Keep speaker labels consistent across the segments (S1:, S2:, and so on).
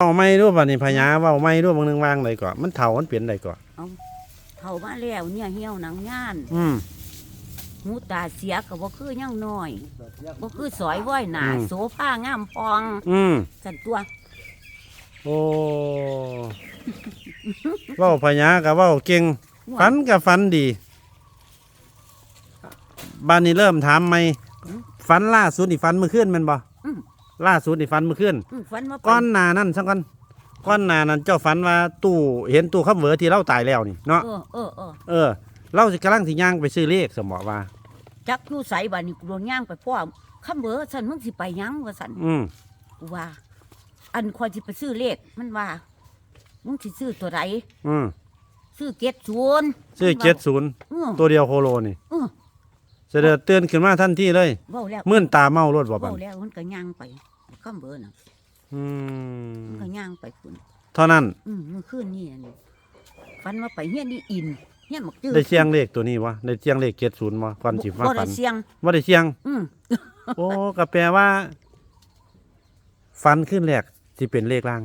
S1: เว้าไม่รู้ป่ะนี่พญาเว้าไม่รู้บางนึงวางใดก่อนมันเฒ่ามันเปลี่ยนใดก่อน
S2: เขามาแล้วเนี่ยเหี่ยวหนังย่าน
S1: อืม
S2: หูตาเสียก็บ่คือยังน้อยบ่คือสอยว้อยหนา
S1: อืม
S2: โสผ้างามพอง
S1: อืม
S2: สันตัว
S1: โอ้เว้าพญาก็เว้าเก่งฝันก็ฝันดีบ้านนี้เริ่มถามไหมฝันล่าสุดนี่ฝันเมื่อคืนแมันบ่
S2: อืม
S1: ล่าสุดนี่ฝันเมื่อคืน
S2: อืมฝันว่าไป
S1: ก้อนหนานั่นสักก้อนก้อนหนานั้นเจ้าฝันว่าตู้เห็นตู้ขับเหวอที่เราตายแล้วนี่เนาะ
S2: เออเออเออ
S1: เออเราสิกำลังสิย่างไปซื้อเลขสมอว่า
S2: จักอยู่ไสบัดนี้กูโดนย่างไปพ่อคำเบอสันมึงสิไปหยังว่าสัน
S1: อืม
S2: กูว่า อันควรสิไปซื้อเลขมันว่า มึงสิซื้อตัวใด
S1: อืม
S2: ซื้อเก็ดศูนย์
S1: ซื้อเจ็ดศูนย์
S2: เออ
S1: ตัวเดียวโคโลนี่
S2: เออ
S1: เสด็จเตือนขึ้นมาทันทีเลย
S2: เว้าแล้ว
S1: มื่นตาเมารถบ่บั
S2: เว้านแล้วมันก็ย่างไปคำเบอน่ะ
S1: อืม
S2: มันก็ย่างไปคุณ
S1: เท่านั้น
S2: อืมเมื่อคืนนี่อันนี้ฝันว่าไปเฮียนนี่อินเฮียนหมักจืด
S1: ได้เชียงเลขตัวนี้วะได้เชียงเลขเจ็ดศูนย์บ่ก่อนสิมา
S2: บ่
S1: ฝั
S2: ได้
S1: น
S2: เสียง
S1: ว่าได้เชียง
S2: อืม
S1: โอ้ก็แปลว่าฝันขึ้นแรกสิเป็นเลขล่าง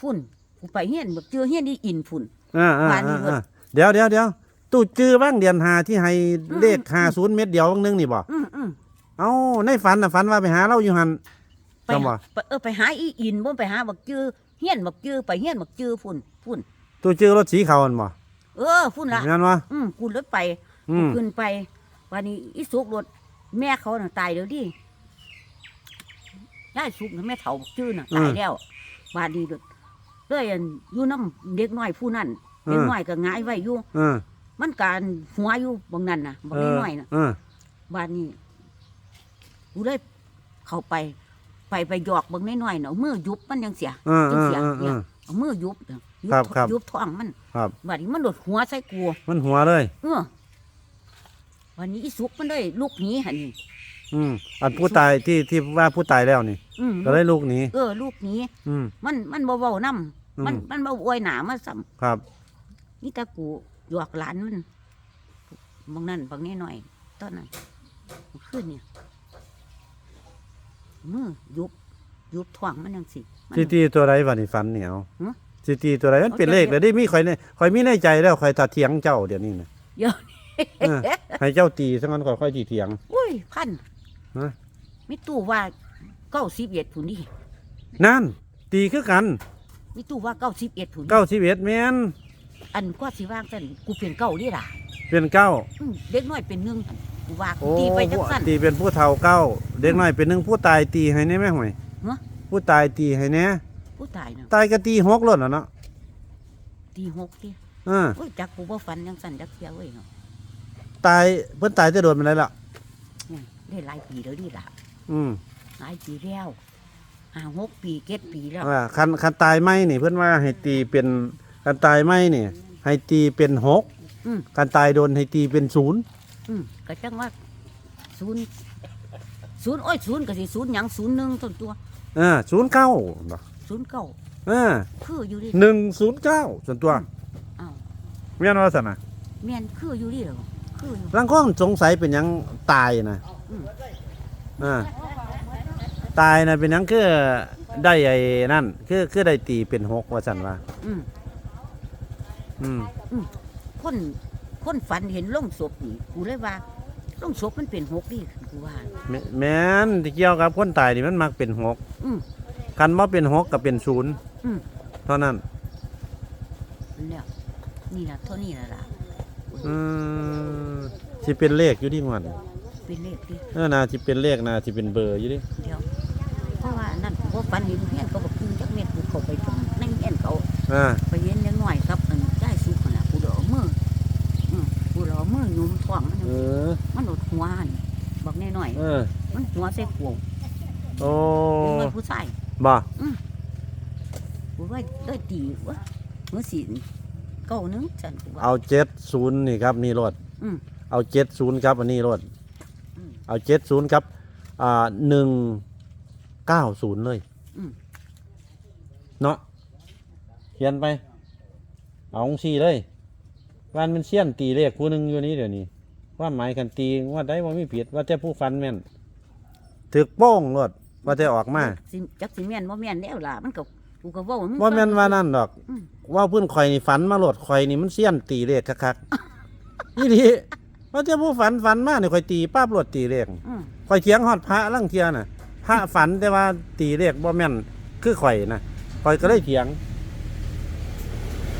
S2: ฝุ่นกูไปเฮียนหมักจืดเฮียนนี่อินฝุ่น
S1: อ่าอ่า
S2: วันนี้
S1: อ่าอ่าเดี๋ยวเดี๋ยวเดี๋ยว ตู้จื้อบ้างเดือนหาที่ให้
S2: อืม
S1: เลขหาศูนย์เม็ดเดียวบางนึงนี่บ่
S2: อืมอืม
S1: เอ้าในฝันน่ะฝันว่าไปหาเราอยู่หัน
S2: ไป
S1: จำบ่
S2: ไปเออไปหาอีอินบ่ไปหาหมักจืดเฮียนหมักจืดไปเฮียนหมักจืดฝุ่นฝุ่น
S1: ตู้จื้อรถสีขาวอันบ่
S2: เออฝุ่นละ
S1: งั้นวะ
S2: อืมกูรถไป
S1: อื
S2: กู
S1: ม
S2: ขึ้นไปวันนี้อีสุกรถแม่เขาน่ะตายแล้วดิยายสุกน่ะแม่เฒ่าบักจืดน่ะตายแล้ววันนี้เลยเลยอันอยู่น้ำเด็กน้อยผู้นั้นเด็กน้อยก็หงายไว้อยู่
S1: เออ
S2: มันการหัวอยู่บางนั้นน่ะบาง
S1: เออ
S2: น้อยๆน่ะ
S1: เออ
S2: บ้านนี้กูเลยเข้าไป ไปไปหยอกบางน้อยๆเนาะเอามือยุบมันยังเสีย
S1: เออเอ
S2: ยัง
S1: อ
S2: เสีย
S1: เออเอ
S2: เนี่ย
S1: อ
S2: เอามือยุบเนาะยุ
S1: ครับครับ
S2: ยุบท้องมัน
S1: ครับ
S2: บ้านนี้มันโดดหัวใส่กู
S1: มันหัวเลย
S2: เออวันนี้อีสุกมันเลยลูกหนีหันนี่
S1: อืมอันผู้ตายที่ที่ว่าผู้ตายแล้วนี่
S2: อืม
S1: ก็เลยลูกหนี้
S2: เออ ลูกหนี
S1: อืม
S2: มันมันบ่เว้านํ
S1: อืม
S2: มันมันบ่อวยหนามาซ้
S1: ครับำ
S2: นี่ตากู หยอกหลานมันบางนั้นบางน้อยๆตอนนั้นขึ้นเนี่ยมือยุบยุบท้องมันยังสิมัน
S1: สิตีตัวใดวะนี่ฝันเหนียว
S2: ฮะ
S1: สิตีตัวใดมันเป็น
S2: เอา
S1: เลข
S2: เดี๋
S1: เลย
S2: ยว
S1: ได้มีข่อยในข่อยมีในใจแล้วข่อยตาเถียงเจ้าเดี๋ยวนี้นะ
S2: เดี๋ยว
S1: เออให้เจ้าตีซะงั้นข่อยค่อยตีเถียง
S2: อุ้ยพัน
S1: ฮะ
S2: มีตู้ว่าเก้าสิบเอ็ดผุนนี่
S1: นั่น ตีคือกัน
S2: มีตู้ว่าเก้าสิบเอ็ดผุน
S1: เก้าสิบเอ็ดแม่น
S2: อันก็สิว่างแต่นกูเป็นเก้านี่ล่ะ
S1: เป็นเก้า
S2: อืมเด็กน้อยเป็นหนึ่งหั่นกูว่ากู
S1: โอ้
S2: ตีไปจังสั้น
S1: ตีเป็นผู้เฒ่าเก้าเด็กน้อยเป็นหนึ่งผู้ตายตีให้แน่แม่ห่วย
S2: ฮะ
S1: ผู้ตายตีให้แน่
S2: ผู้ตายเนาะ
S1: ตายก็ตีหกล้นแล้วเนาะ
S2: ตีหกที
S1: เออ
S2: โอ้ยจักกูบ่ฟันจังสั้นจักเสียเว้ยเนาะ
S1: ตายเพิ่นตายจะโดนมันไรล่ะ
S2: เนี่ยได้หลายปีแล้วนี่ล่ะ
S1: อืม
S2: หลายปีแล้วห้าหกปีเจ็ดปีแล้ว
S1: ว่าคันคันตายไหมนี่เพิ่นว่าให้ตีเป็น คันตายไหมนี่ให้ตีเป็นหก
S2: อืม
S1: คันตายโดนให้ตีเป็นศูนย์
S2: อืมก็จังว่าศูนย์ศูนย์โอ้ยศูนย์ก็สิศูนย์หยังศูนย์หนึ่งต้นตัว
S1: เออศูนย์เก้า
S2: ศูนย์เก้า
S1: เออ
S2: คืออยู่ดิ
S1: หนึ่งศูนย์เก้าส่วนตัว
S2: อ้าว
S1: เมียนว่าสันนะ
S2: แม่นคืออยู่ดิเหรอคืออยู่
S1: ลังข้องสงสัยเป็นหยังตายนะ
S2: อืม
S1: อ่าตายนะเป็นหยังคือได้ไอ้นั่น คือคือได้ตีเป็นหกว่าสันว่า
S2: อืม
S1: อืม
S2: คนคนฝันเห็นลงศพนี่กูเลยว่าลงศพมันเป็นหกดิกูว่า
S1: แม่แม่นที่เกี่ยวกับคนตายนี่มันมักเป็นหก
S2: อืม
S1: คันว่าเป็นหกกับเป็นศูนย์
S2: อืม
S1: เท่านั้น
S2: แล้วนี่ล่ะเท่านี้ล่ะล่ะ
S1: อืมสิเป็นเลขอยู่ที่งวัน
S2: เป็นเลขดิ
S1: เออนาสิเป็นเลขนาสิเป็นเบอร์อยู่ดิ
S2: เดียวเพราะว่านั่นกูบ่ฝันเห็นเฮียนเขาบอกกินจักเม็ดกูเข้าไปตรงในเฮียนเขา
S1: อ่า
S2: เออ มันหดหัวหั่นบอกแน่หน่อย
S1: เออ
S2: มันหัวใส่ขวง
S1: โอ้
S2: เป็นมือผู้ชาย
S1: บ่
S2: กูว่าได้ตีวะมือสีเก้าหนึงจันกูว่า
S1: เอาเจ็ดศูนย์นี่ครับนี่รถ
S2: อืม
S1: เอาเจ็ดศูนย์ครับอันนี้รถ
S2: อืม
S1: เอาเจ็ดศูนย์ครับ อ่าหนึ่งเก้าศูนย์เลย
S2: อืม
S1: เนาะเขียนไป เอาองสี่เลยวันมันเสี้ยนตีเลขคู่หนึ่งอยู่นี้เดี๋ยวนี้ ว่าหมายกันตีว่าได้ว่าไม่ผิดว่าแต่ผู้ฟันแม่นถึกโป้งรถว่าจะออกมา
S2: สิจักสิแม่นบ่แม่นแล้วล่ะมันก็กูก็เว้าให้ง
S1: ว่าแม่นว่านั่นดอก
S2: อืม
S1: ว่าเพื่อนข่อยนี่ฝันมาโหลดข่อยนี่มันเสี้ยนตีเลขคักๆ นี่ดิว่าจะผู้ฝันฝันมาเนี่ยข่อยตีป้าบโหลดตีเลข
S2: อืม
S1: ข่อยเถียงฮอดพระลังเทียน่ะพระฝันแต่ว่าตีเลขบ่แม่นคือข่อยนะข่อยก็เลยเถียง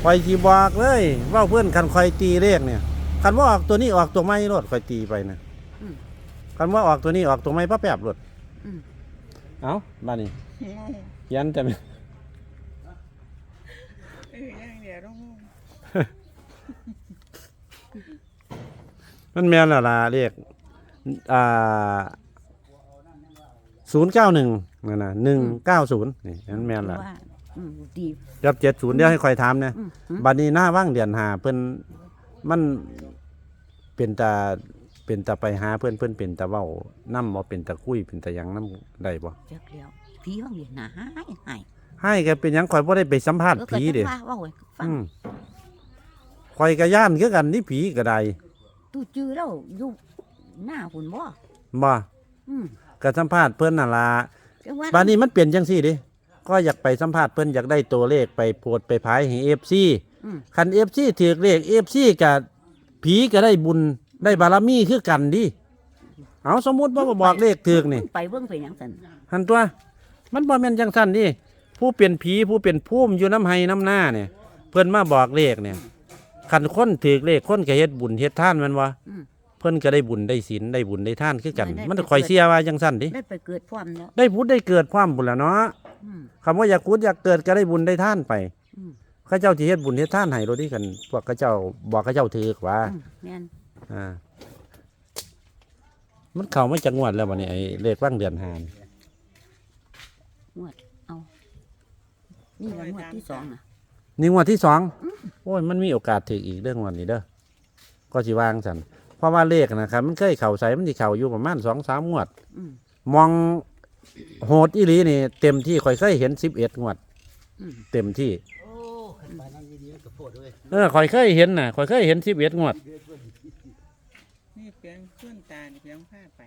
S1: ข่อยสิบอกเลยเว่าเพื่อนคันข่อยตีเลขเนี่ย คันว่าออกตัวนี้ออกตัวไม่รถข่อยตีไปนะ
S2: อืม
S1: คันว่าออกตัวนี้ออกตัวไม่ป้าแป๊บรถ
S2: อืม
S1: เอ้าบ้านนี้เขียันจะ
S3: เออยังเดี๋ยวต้อง
S1: มันแม่นและล่ะเลขอ่าศูนย์เก้าหนึ่งนั่นนะหนึ่งเก้าศูนย์นี่นั่นแม่นละ
S2: ว่าอืมดี
S1: กับเจ็ดศูนย์เดี๋ยวให้คอยถามเนี่ย
S2: อืมอืม
S1: บัดนี้หน้าว่างเดือนหาเพิ่น มันเป็นตาเป็นตาไปหาเพื่อนเพื่อนเป็นตาเว้านํบ่เป็นตาคุยเป็นตาหยังนํได้บ่
S2: จักแล้วผีว่างเดียนหนาหายหาย
S1: ให้ก็เป็นหยังข่อยบ่ได้ไปสัมภาษณ์
S2: เออก็
S1: ผี
S2: จั
S1: เด้
S2: งว่าเว้าให้ฟัง
S1: อืมข่อยก็ย่านคือกันนี่ผีก็ได้
S2: ตู้จื้อแล้วอยู่หน้าหุ่นบ่
S1: บ่
S2: อืม
S1: ก็สัมภาษณ์เพิ่นน่ะล่ะ
S2: จังว่า
S1: บัดนี้มันเปลี่ยนจังซี่เดิก็อยากไปสัมภาษณ์เพิ่นอยากได้ตัวเลขไปโพดไปพายให้ FC
S2: อื ม
S1: คัน FC ถือเลข FC กับผีก็ได้บุญได้บารมีคือกันดิเอาสมมุติว่าบอกเลขถือกนี่
S2: ไปเบิ่งไปหยังซั่น
S1: หันตัว มันบ่แม่นจังซั่นดิผู้เป็นผีผู้เป็นภูมิอยู่น้ำไห้น้ำหน้าเนี่ย เพิ่นมาบอกเลขเนี่ยคันคนถือเลขคนก็เฮ็ดบุญเฮ็ดทานแมันวะ
S2: อืม
S1: เพิ่นก็ได้บุญได้ศีลได้บุญได้ทานคือกัน
S2: ได้ได้
S1: มัน
S2: ไป
S1: ข่อย
S2: เกิด
S1: เสียว่าจังซั่นดิ
S2: ได้ไปเกิดพร้อมแล้ว
S1: ได้พุทธได้เกิดความบุญแล้วเนาะ
S2: อืม
S1: คำว่าอยากพุทธอยากเกิดก็ได้บุญได้ท่านไป
S2: อืม
S1: ข้าเจ้าที่เฮ็ดบุญเฮ็ดท่านให้โดยที่กัน พวกข้าเจ้าบอกข้าเจ้าถือกว่า
S2: อืมแม่น
S1: อ่า มันเข้ามาจังหวัดแล้ววันนี้ไอ้เลขว่างเดือนหาน
S2: งวดเอานี่ละงวดที่สองน่ะ
S1: นี่งวดที่สองโอ้ยมันมีโอกาสถืออีกเรื่องวันนี้เด้อก็สิวางสันเพราะว่าเลขนะครับมันเคยเข่าใส่มันที่เข่าอยู่ประมาณสองสามงวด
S2: อืม
S1: มองโหดอีหลีนี่ เต็มที่ข่อยเคยเห็นสิบเอ็ดงวด
S2: อืม
S1: เต็มที่ เออข่อยเคยเห็นน่ะข่อยเคยเห็นสิบเอ็ดงวด
S3: นี่เพียงเพื่อนตานี่เพียงผ้าไป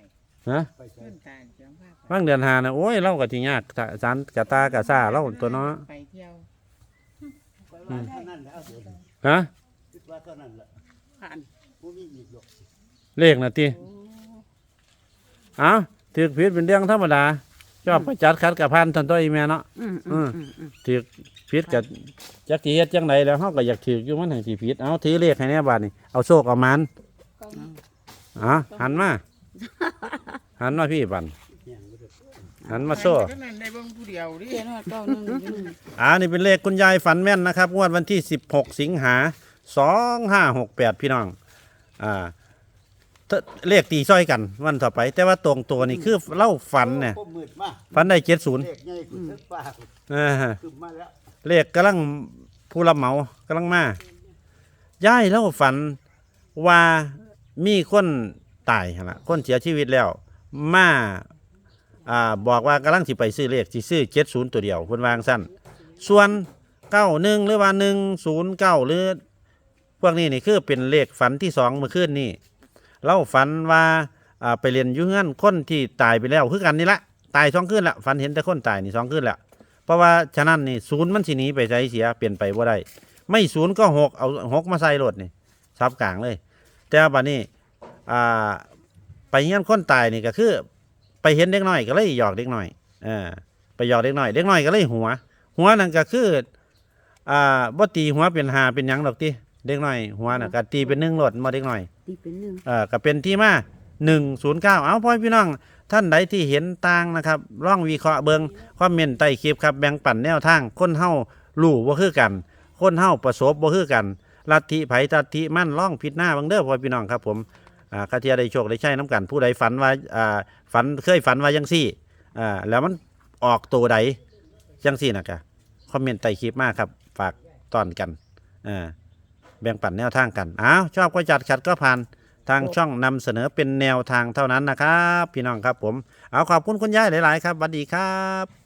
S1: นะ
S4: ไปใช้
S3: เพื่อนตานี่เพียงผ้าไป
S1: ว่างเดือนหานะโอ้ยเล่ากับที่ยากตะสารกะตากะซ่าเล่าตัวเนาะ
S3: ไปเที่ยว
S4: ไปว่าเท่านั้นแหละเอาเถอะ
S1: ฮะ
S4: คิดว่าเท่านั้นแหละ
S3: ผ่าน
S4: ผู้มีอีกหรอก
S1: เลขนะตี
S3: โอ้
S1: เอ้าถือผิดเป็นเรื่องธรรมดา ชอบประจัดคัดกับพันทันตัวอีแม่เนาะ
S2: อืมอืมอืมอืม
S1: ถือผิดกับจักสิเฮ็ดจังไดแล้วเฮาก็อยากถืออยู่มันให้สิผิดเอาถือเลขให้แน่บาดนี่เอาโชคเอามันเอะหันมาหันมาพี่บัน
S4: เนี่ยมันก็
S1: หันมาโซ่
S3: เท่านั้นได้เบิ่งผู้เดียวดิ
S2: เจ้าเก้าหนึ่งอืม
S1: อ่านี่เป็นเลขคุณยายฝันแม่นนะครับงวดวันที่ 16 สิงหา2568 พี่น้อง อ่า เทเลขตีซ้อยกันวันต่อไป แต่ว่าตรงตัวนี่คือเล่าฝันเนี่ย
S4: โอ้มืดมา
S1: ฝันได้70
S4: เลขใหญ่ขึ้นทึกฟ้า
S1: เออ
S4: ขึ้นมาแล้ว
S1: เลขกำลังผู้รับเหมากำลังมาย่ายเล่าฝันว่ามีคนตายหั่นละคนเสียชีวิตแล้ว มาอ่าบอกว่ากำลังสิไปซื้อเลขสิซื้อ70ตัวเดียวเพิ่นวาจั่งสั้นส่วนเก้าหนึ่งหรือว่าหนึ่งศูนย์เก้าหรือ พวกนี้นี่คือเป็นเลขฝันที่สองเมื่อคืนนี่ เราฝันว่าอ่าไปเรียนอยุ่เงื่อนคนที่ตายไปแล้วคือกันนี่ละตายสองคืนละฝันเห็นแต่คนตายนี่สองคืนละเพราะว่าฉะนั้นนี่ศูนย์มันสิหนีไปใจเสียเปลี่ยนไปว่าได้ไม่ศูนย์ก็หกเอาหกมาใส่รถนี่ซับกลางเลย แต่ว่าบัดนี้อ่าไปเงี้ยนคนตายนี่ก็คือ ไปเห็นเด็กน้อยก็เลยหยอกเด็กน้อยเออไปหยอกเด็กน้อยเด็กน้อยก็เลยหัว หัวนั่นก็คืออ่าบ่ตีหัวเป็นหาเป็นหยังดอกติ เด็กน้อยหัวน่ะก็ตีเป็นหนึ่งโลดมาเด็กน้อย
S2: ตีเป็นหนึ่ง
S1: เอ่อก็เป็นที่มา109เอาพ่อพี่น้อง ท่านใดที่เห็นต่างนะครับร่องวิเคราะห์เบิงความเมนใต้คลิปครับแบ่งปันแนวทางคนเฮารู้บ่คือกัน คนเฮาประสบบ่คือกันลัทธิไผลัทธิมั่นร่องผิดหน้าเบังเด้อพ่อพี่น้องครับผมอ่าคาเทียได้โชคได้ใช้น้ำกันผู้ใดฝันว่าอ่าฝันเคยฝันว่าจังซี่อ่าแล้วมันออกตัวใดจังซี่นะกะคอมเมนต์ใต้คลิปมากครับ ฝากตอนกันอ่า แบ่งปันแนวทางกันอ้าวชอบก็จัดขัดก็ผ่านทางช่องนำเสนอเป็นแนวทางเท่านั้นนะครับ พี่น้องครับผม เอาขอบคุณคุณยายหลาย ๆ ครับสวัสดีครับ